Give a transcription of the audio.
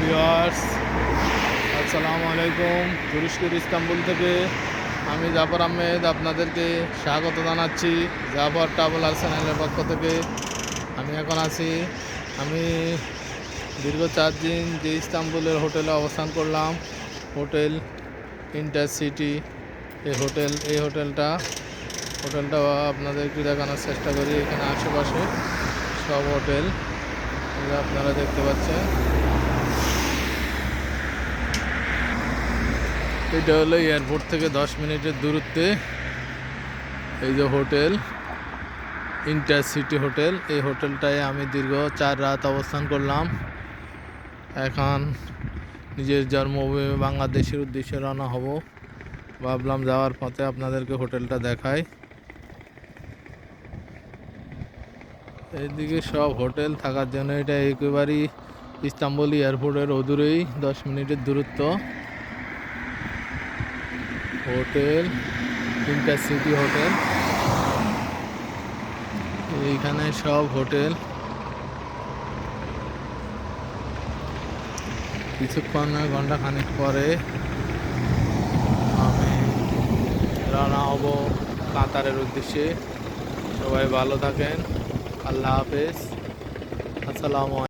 Viewers, আসসালামু আলাইকুম। তুরস্কের ইস্তাম্বুল থেকে আমি জাফর আহমেদ আপনাদেরকে স্বাগত জানাচ্ছি জাফর ট্রাভেলার চ্যানেলের পক্ষ থেকে। আমি এখন আছি, আমি দীর্ঘ চার দিন যে ইস্তাম্বুলের হোটেলে অবস্থান করলাম, হোটেল ইন্টারসিটি। এই হোটেল, এই হোটেলটা হোটেলটা আপনাদের দেখানোর চেষ্টা করি, এখানে আশেপাশে সব হোটেল আপনারা দেখতে পাচ্ছেন। এটা হলো এয়ারপোর্ট থেকে দশ মিনিটের দূরত্বে। এই যে হোটেল, ইন্টারসিটি হোটেল। এই হোটেলটায় আমি দীর্ঘ চার রাত অবস্থান করলাম। এখন নিজের জন্মভূমি বাংলাদেশের উদ্দেশ্যে রওনা হব। ভাবলাম যাওয়ার পথে আপনাদেরকে হোটেলটা দেখাই। এইদিকে সব হোটেল থাকার জন্য এটা একেবারেই ইস্তাম্বুল এয়ারপোর্টের অদূরেই দশ মিনিটের দূরত্ব। Hotel intercity hotel. এইখানে সব হোটেল। কিছুক্ষণ ঘণ্টা খানিক পরে আমি রওনা হব কাতারের উদ্দেশ্যে। সবাই ভালো থাকেন। আল্লাহ হাফেজ। আসসালামু